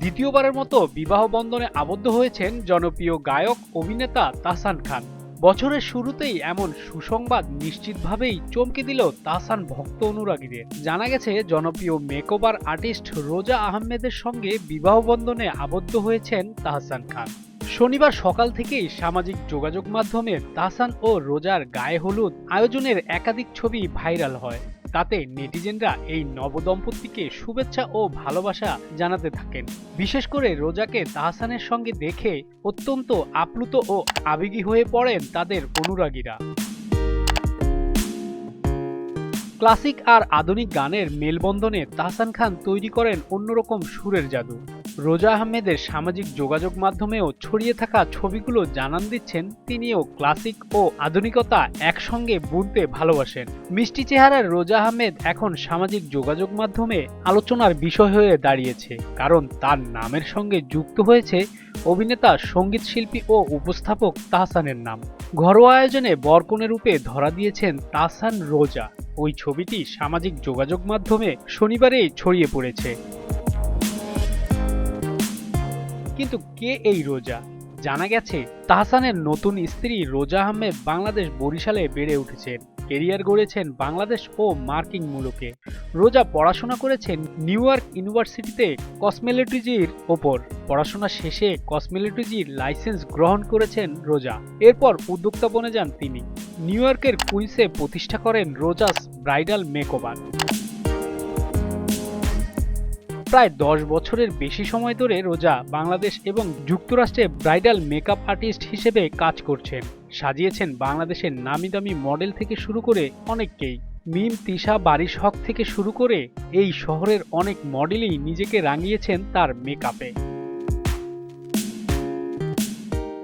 দ্বিতীয়বারের মতো বিবাহ বন্ধনে আবদ্ধ হয়েছেন জনপ্রিয় গায়ক, অভিনেতা তাসান খান। বছরের শুরুতেই এমন সুসংবাদ নিশ্চিতভাবেই চমকে দিল তাসান ভক্ত অনুরাগীদের। জানা গেছে, জনপ্রিয় মেকওভার আর্টিস্ট রোজা আহমেদের সঙ্গে বিবাহ বন্ধনে আবদ্ধ হয়েছেন তাহসান খান। শনিবার সকাল থেকেই সামাজিক যোগাযোগ মাধ্যমে তাহসান ও রোজার গায়ে হলুদ আয়োজনের একাধিক ছবি ভাইরাল হয়। তাতে নেটিজেনরা এই নবদম্পতিকে শুভেচ্ছা ও ভালোবাসা জানাতে থাকেন। বিশেষ করে রোজাকে তাহসানের সঙ্গে দেখে অত্যন্ত আপ্লুত ও আবেগী হয়ে পড়েন তাদের অনুরাগীরা। ক্লাসিক আর আধুনিক গানের মেলবন্ধনে তাহসান খান তৈরি করেন অন্যরকম সুরের জাদু। রোজা আহমেদের সামাজিক যোগাযোগ মাধ্যমেও ছড়িয়ে থাকা ছবিগুলো জানান দিচ্ছেন তিনিও ক্লাসিক ও আধুনিকতা একসঙ্গে বুনতে ভালোবাসেন। মিষ্টি চেহারার রোজা আহমেদ এখন সামাজিক যোগাযোগ মাধ্যমে আলোচনার বিষয় হয়ে দাঁড়িয়েছে, কারণ তার নামের সঙ্গে যুক্ত হয়েছে অভিনেতা, সংগীত শিল্পী ও উপস্থাপক তাহসানের নাম। ঘরোয়া আয়োজনে বরকনে রূপে ধরা দিয়েছেন তাহসান রোজা। ওই ছবিটি সামাজিক যোগাযোগ মাধ্যমে শনিবারেই ছড়িয়ে পড়েছে। কিন্তু কে এই রোজা? জানা গেছে, তাহসানের নতুন স্ত্রী রোজা আহমেদ বাংলাদেশ বরিশালে বেড়ে উঠেছেন। কেরিয়ার গড়েছেন বাংলাদেশ ও মার্কিং মূলকে। রোজা পড়াশোনা করেছেন নিউ ইয়র্ক ইউনিভার্সিটিতে কসমেলজির ওপর। পড়াশোনা শেষে কসমেলজির লাইসেন্স গ্রহণ করেছেন রোজা। এরপর উদ্যোক্তা বনে যান তিনি। নিউ ইয়র্কের কুইন্সে প্রতিষ্ঠা করেন রোজাস ব্রাইডাল মেকওভার। প্রায় দশ বছরের বেশি সময় ধরে রোজা বাংলাদেশ এবং যুক্তরাষ্ট্রে ব্রাইডাল মেকআপ আর্টিস্ট হিসেবে কাজ করছেন। সাজিয়েছেন বাংলাদেশের নামি দামি মডেল থেকে শুরু করে অনেককেই। মিম, তিশা, বারিশ হক থেকে শুরু করে এই শহরের অনেক মডেলই নিজেকে রাঙিয়েছেন তার মেকআপে।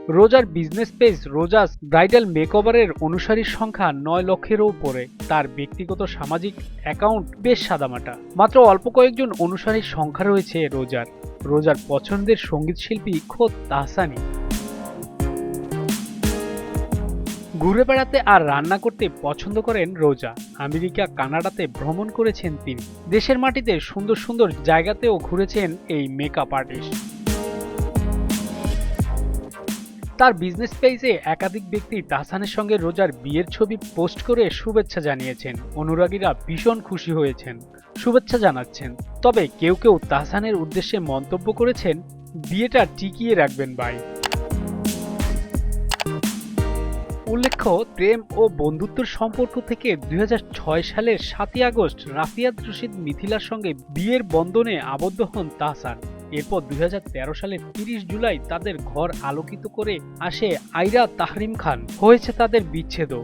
রোজার বিজনেস পেজ রোজাস ব্রাইডাল মেকওভারের অনুসারীর সংখ্যা নয় লক্ষেরও উপরে। তার ব্যক্তিগত সামাজিক অ্যাকাউন্ট বেশ সাদামাটা। মাত্র অল্প কয়েকজন অনুসারীর সংখ্যা রয়েছে রোজার। রোজার পছন্দের সংগীত শিল্পী খোদ তাহসানি। ঘুরে বেড়াতে আর রান্না করতে পছন্দ করেন রোজা। আমেরিকা, কানাডাতে ভ্রমণ করেছেন তিনি। দেশের মাটিতে সুন্দর সুন্দর জায়গাতেও ঘুরেছেন এই মেকআপ আর্টিস্ট তার বিজনেস পেজে একাধিক ব্যক্তি তাহসানের সঙ্গে রোজার বিয়ের ছবি পোস্ট করে শুভেচ্ছা জানিয়েছেন। অনুরাগীরা ভীষণ খুশি হয়েছেন, শুভেচ্ছা জানাচ্ছেন। তবে কেউ কেউ তাহসানের উদ্দেশ্যে মন্তব্য করেছেন, বিয়েটা টিকিয়ে রাখবেন, ভাই। উল্লেখ্য, প্রেম ও বন্ধুত্বের সম্পর্ক থেকে দুই হাজার ছয় সালের সাতই আগস্ট রাফিয়াত রশিদ মিথিলার সঙ্গে বিয়ের বন্ধনে আবদ্ধ হন তাহসান এরপর দুই হাজার তেরো সালের তিরিশ জুলাই তাদের ঘর আলোকিত করে আসে আইরা তাহরিম খান। হয়েছে তাদের বিচ্ছেদও।